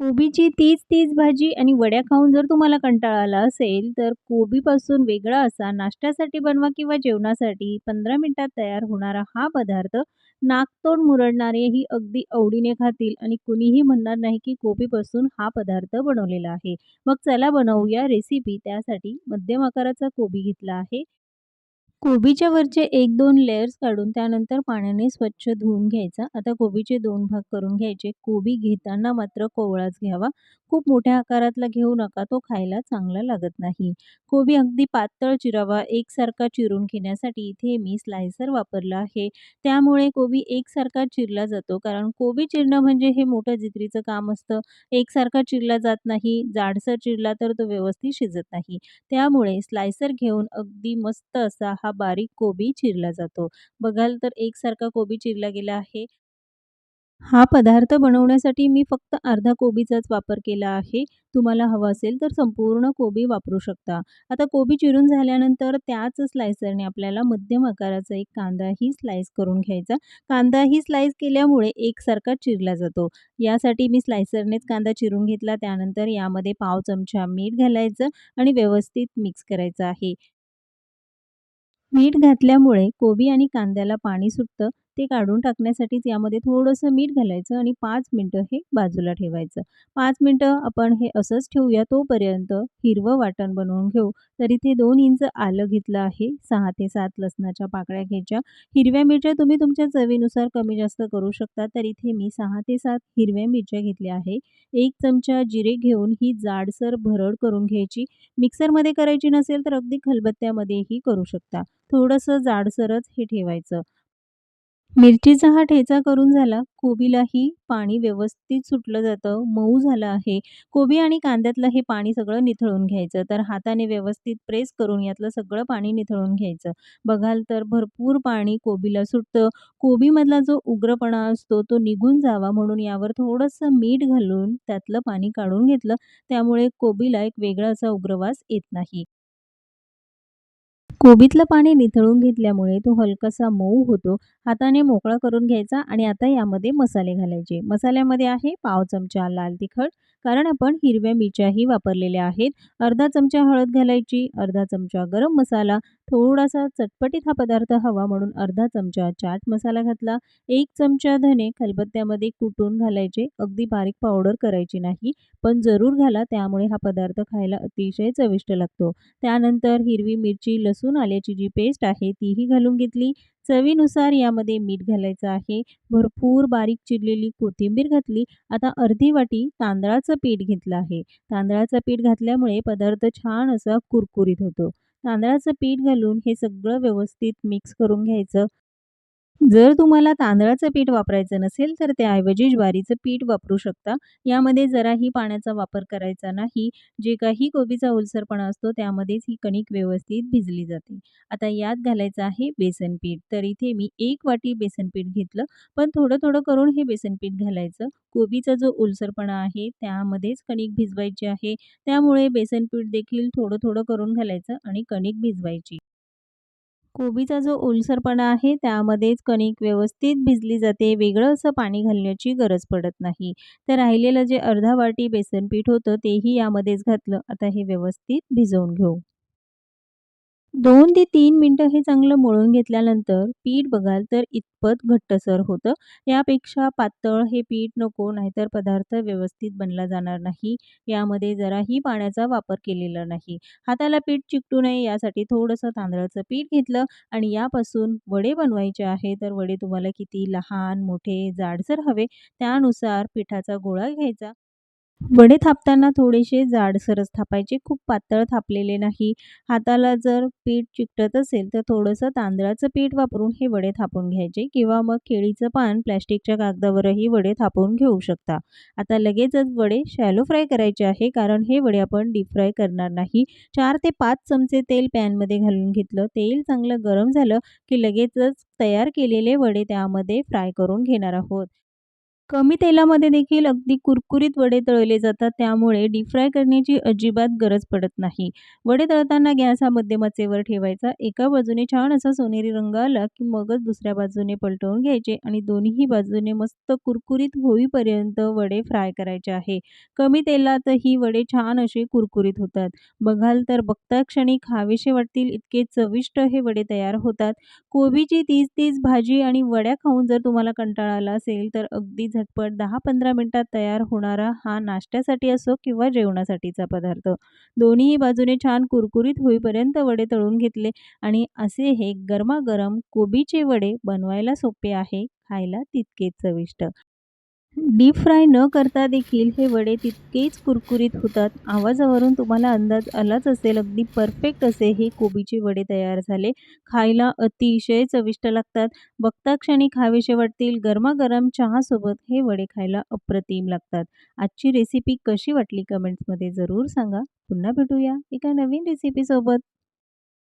कोबीची तीच-तीच भाजी आणि वड्या खाऊन जर तुम्हाला कंटाळा आला असेल, तर कोबीपासून वेगळा असा नाश्त्यासाठी बनवा किंवा जेवणासाठी 15 मिनिटात तयार होणारा हा पदार्थ नाकतोंड मुरडणारेही अगदी आवडीने खातील आणि कुणीही म्हणणार नाही, की कोबीपासून हा पदार्थ बनवलेला आहे. मग चला बनवूया रेसिपी. त्यासाठी मध्यम आकाराचा कोबी घेतला आहे. कोबीच्या वरचे 1-2 लेयर्स काढून त्यानंतर पाण्याने स्वच्छ धुवून घ्यायचा. आता कोबीचे दोन भाग करून घ्यायचे. कोबी घेताना मात्र कोवळाच घ्यावा. खूप मोठ्या आकारातला घेऊ नका, तो खायला चांगला लागत नाही. कोबी अगदी पातळ चिरावा. एकसारखा चिरून घेण्यासाठी इथे मी स्लायसर वापरला आहे. त्यामुळे कोबी एकसारखा चिरला जातो. कारण कोबी चिरणं म्हणजे हे मोठं जिगरीचं काम असतं. एकसारखा चिरला जात नाही. जाडसर चिरला तर तो व्यवस्थित शिजत नाही. त्यामुळे स्लायसर घेऊन अगदी मस्त असा हा बारीक कोबी चिरला जातो. बघाल तर एकसारखा कोबी चिरला गेला आहे. हा पदार्थ बनवण्यासाठी मी फक्त अर्धा कोबीचाच वापर केला आहे. तुम्हाला हवा असेल तर संपूर्ण कोबी वापरू शकता. आता कोबी चिरून झाल्यानंतर त्याच स्लायसरने आपल्याला मध्यम आकाराचा एक कांदाही स्लाइस करून घ्यायचा. कांदाही स्लाइस केल्यामुळे एकसारखा चिरला जातो. यासाठी मी स्लायसरनेच कांदा चिरून घेतला. त्यानंतर यामध्ये पाव चमचा मीठ घालायचं आणि व्यवस्थित मिक्स करायचं आहे. मीठ घातल्यामुळे कोबी आणि कांद्याला पाणी सुटतं. ते काढून टाकण्यासाठीच यामध्ये थोडंसं मीठ घालायचं आणि पाच मिनटं हे बाजूला ठेवायचं. पाच मिनटं आपण हे असंच ठेवूया. तोपर्यंत हिरवं वाटण बनवून घेऊ. तर इथे दोन इंच आलं घेतलं आहे. सहा ते सात लसणाच्या पाकळ्या घ्यायच्या. हिरव्या मिरच्या तुम्ही तुमच्या चवीनुसार कमी जास्त करू शकता. तर इथे मी सहा ते सात हिरव्या मिरच्या घेतल्या आहे. एक चमचा जिरे घेऊन ही जाडसर भरड करून घ्यायची. मिक्सरमध्ये करायची नसेल तर अगदी खलबत्त्यामध्येही करू शकता. थोडंसं जाडसरच हे ठेवायचं. मिरचीचा हा ठेचा करून झाला. कोबीलाही पाणी व्यवस्थित सुटलं जातं. मऊ झालं आहे. कोबी आणि कांद्यातलं हे पाणी सगळं निथळून घ्यायचं. तर हाताने व्यवस्थित प्रेस करून यातलं सगळं पाणी निथळून घ्यायचं. बघाल तर भरपूर पाणी कोबीला सुटतं. कोबीमधला जो उग्रपणा असतो तो निघून जावा म्हणून यावर थोडंसं मीठ घालून त्यातलं पाणी काढून घेतलं. त्यामुळे कोबीला एक वेगळा असा उग्रवास येत नाही. कोबीतलं पाणी निथळून घेतल्यामुळे तो हलकासा मऊ होतो. हाताने मोकळा करून घ्यायचा आणि आता यामध्ये मसाले घालायचे. मसाल्यामध्ये आहे पाव चमचा लाल तिखट, कारण आपण हिरव्या मिरच्याही वापरलेल्या आहेत. अर्धा चमचा हळद घालायची, अर्धा चमचा गरम मसाला, थोडासा चटपटीत हा पदार्थ हवा म्हणून अर्धा चमचा चाट मसाला घातला. एक चमचा धने खलबत्त्यामध्ये कुटून घालायचे. अगदी बारीक पावडर करायची नाही, पण जरूर घाला. त्यामुळे हा पदार्थ खायला अतिशय चविष्ट लागतो. त्यानंतर हिरवी मिरची, लसूण, आल्याची जी पेस्ट आहे तीही घालून घेतली. चवीनुसार यामध्ये मीठ घालायचं आहे. भरपूर बारीक चिरलेली कोथिंबीर घातली. आता अर्धी वाटी तांदळाचं पीठ घेतलं आहे. तांदळाचं पीठ घातल्यामुळे पदार्थ छान असा कुरकुरीत होतो. तांदळाचं पीठ घालून हे सगळं व्यवस्थित मिक्स करून घ्यायचं. जर तुम्हाला तांदळाचं पीठ वापरायचं नसेल तर त्याऐवजी ज्वारीचं पीठ वापरू शकता. यामध्ये जराही पाण्याचा वापर करायचा नाही. जे काही कोबीचा ओलसरपणा असतो त्यामध्येच ही कणिक व्यवस्थित भिजली जाते. आता यात घालायचं आहे बेसन पीठ. तर इथे मी एक वाटी बेसन पीठ घेतलं. पण थोडं-थोडं करून हे बेसन पीठ घालायचं. कोबीचा जो ओलसरपणा आहे त्यामध्येच कणिक भिजवायची आहे. त्यामुळे बेसन पीठ देखील थोडं-थोडं करून घालायचं आणि कणिक भिजवायची. कोबीचा जो ओलसरपणा आहे त्यामध्येच कणिक व्यवस्थित भिजली जाते. वेगळं असं पाणी घालण्याची गरज पडत नाही. तर राहिलेलं जे अर्धा वाटी बेसन पीठ होतं तेही यामध्येच घातलं. आता हे व्यवस्थित भिजवून घेऊ. दोन ते तीन मिनटं हे चांगलं मळून घेतल्यानंतर पीठ बघाल तर इतपत घट्टसर होतं. यापेक्षा पातळ हे पीठ नको, नाहीतर पदार्थ व्यवस्थित बनला जाणार नाही. यामध्ये जराही पाण्याचा वापर केलेला नाही. हाताला पीठ चिकटू नये यासाठी थोडंसं तांदळाचं पीठ घेतलं आणि यापासून वडे बनवायचे आहे. तर वडे तुम्हाला किती लहान, मोठे, जाडसर हवे त्यानुसार पिठाचा गोळा घ्यायचा. वडे थापताना थोडेसे जाडसरच थापायचे. खूप पातळ थापलेले नाही. हाताला जर पीठ चिकटत असेल तर थोडंसं तांदळाचं पीठ वापरून हे वडे थापून घ्यायचे किंवा मग केळीचं पान प्लॅस्टिकच्या कागदावरही वडे थापून घेऊ शकता. आता लगेचच वडे शॅलो फ्राय करायचे आहे. कारण हे वडे आपण डीप फ्राय करणार नाही. चार ते पाच चमचे तेल पॅनमध्ये घालून घेतलं. तेल चांगलं गरम झालं की लगेचच तयार केलेले वडे त्यामध्ये फ्राय करून घेणार आहोत. कमी तेलामध्ये देखील अगदी कुरकुरीत वडे तळले जातात त्यामुळे डीप फ्राय करण्याची अजिबात गरज पडत नाही. वडे तळताना गॅस हा मध्यमाचेवर ठेवायचा. एका बाजूने छान असा सोनेरी रंग आला की मगच दुसऱ्या बाजूने पलटवून घ्यायचे आणि दोन्ही बाजूने मस्त कुरकुरीत होईपर्यंत वडे फ्राय करायचे आहे. कमी तेलातही वडे छान असे कुरकुरीत होतात. बघाल तर बघताक्षणी खावेसे वाटतील इतके चविष्ट हे वडे तयार होतात. कोबीची तीच-तीच भाजी आणि वड्या खाऊन जर तुम्हाला कंटाळा आला असेल तर अगदी झटपट 10-15 मिनिटात तयार होणारा हा नाश्त्यासाठी असो किंवा जेवणासाठीचा पदार्थ. दोन्हीही बाजूने छान कुरकुरीत होईपर्यंत वडे तळून घेतले आणि असे हे गरमागरम कोबीचे वडे बनवायला सोपे आहे, खायला तितकेच चविष्ट. डीप फ्राय न करता देखील हे वडे तितकेच कुरकुरीत होतात. आवाजावरून तुम्हाला अंदाज आलाच असेल अगदी परफेक्ट असे हे कोबीचे वडे तयार झाले. खायला अतिशय चविष्ट लागतात. बघताक्षणी खावेसे वाटतील. गरमागरम चहासोबत हे वडे खायला अप्रतिम लागतात. आजची रेसिपी कशी वाटली कमेंट्समध्ये जरूर सांगा. पुन्हा भेटूया एका नवीन रेसिपीसोबत.